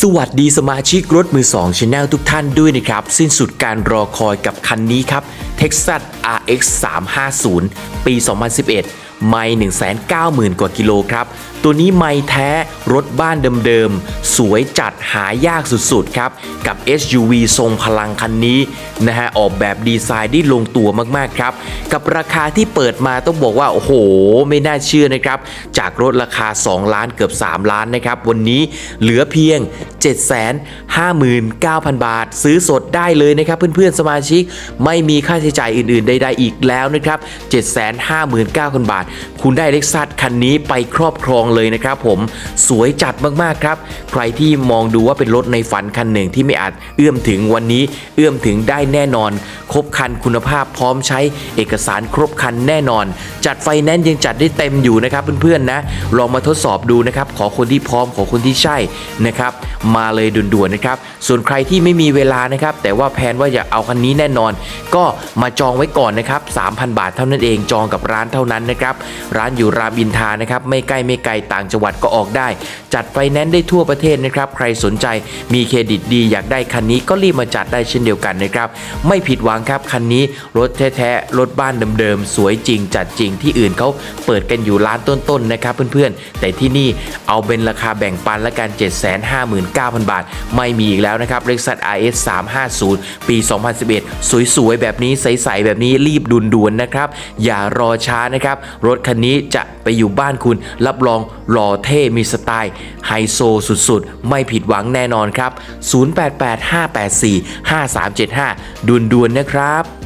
สวัสดีสมาชิกรถมือ2 Channel ทุกท่านด้วยนะครับ สิ้นสุดการรอคอยกับคันนี้ครับ Texas RX 350 ปี 2011 ไม่190,000 กว่ากิโลครับ ตัวนี้ไม่แท้รถบ้านเดิมๆ สวยจัดหายากสุดๆ ครับ กับ SUV ทรงพลังคันนี้นะฮะออกแบบดีไซน์ได้ลงตัวมากๆ ครับ กับราคาที่เปิดมาต้องบอกว่า โอ้โห ไม่น่าเชื่อนะครับ จากรถราคา 2 ล้านเกือบ 3 ล้านนะครับ วันนี้เหลือเพียง 759,000 บาท ซื้อสดได้เลยนะครับ เพื่อนๆสมาชิกไม่มีค่าใช้จ่ายอื่นๆใดๆอีกแล้วนะครับ 759,000 บาทคุณได้เล็กซัสคันนี้ไปครอบครองเลยนะครับผมสวยจัดมากๆครับ ใครที่มองดูว่าเป็นรถในฝันคันหนึ่งที่ไม่อาจเอื้อมถึงวันนี้ เอื้อมถึงได้แน่นอน ครบคันคุณภาพพร้อมใช้เอกสารครบคันแน่นอน จัดไฟแนนซ์ยังจัดได้เต็มอยู่นะครับเพื่อนๆนะ ลองมาทดสอบดูนะครับ ขอคนที่พร้อมขอคนที่ใช่นะครับมาเลยด่วนๆนะครับ ส่วนใครที่ไม่มีเวลานะครับ แต่ว่าแพนว่าอยากเอาคันนี้แน่นอน ก็มาจองไว้ก่อนนะครับ3,000 บาทเท่านั้นเองจองกับร้านเท่านั้นนะครับร้านอยู่รามอินทานะครับไม่ใกล้ไม่ไกลต่างจังหวัดก็ออกได้ จัดไฟแนนซ์ได้ทั่วประเทศนะครับใครสนใจมีเครดิตดีอยากได้คันนี้ก็รีบมาจัดได้เช่นเดียวกันนะครับไม่ผิดหวังครับคันนี้รถแท้ๆรถบ้านเดิมๆสวยจริง จัดจริงที่อื่นเขาเปิดกันอยู่ร้านต้นๆนะครับเพื่อนๆ แต่ที่นี่เอาเป็นราคาแบ่งปันละกัน 759,000 บาท ไม่มีอีกแล้วนะครับ Lexus RS 350 ปี 2011 สวยๆ แบบนี้ใสๆแบบนี้รีบด่วนๆนะครับ อย่ารอช้านะครับรถคันนี้จะไปอยู่บ้านคุณ รับรองหล่อเท่มีสไตล์ไฮโซสุดๆ ไม่ผิดหวังแน่นอนครับ 0885845375ด่วนๆนะครับ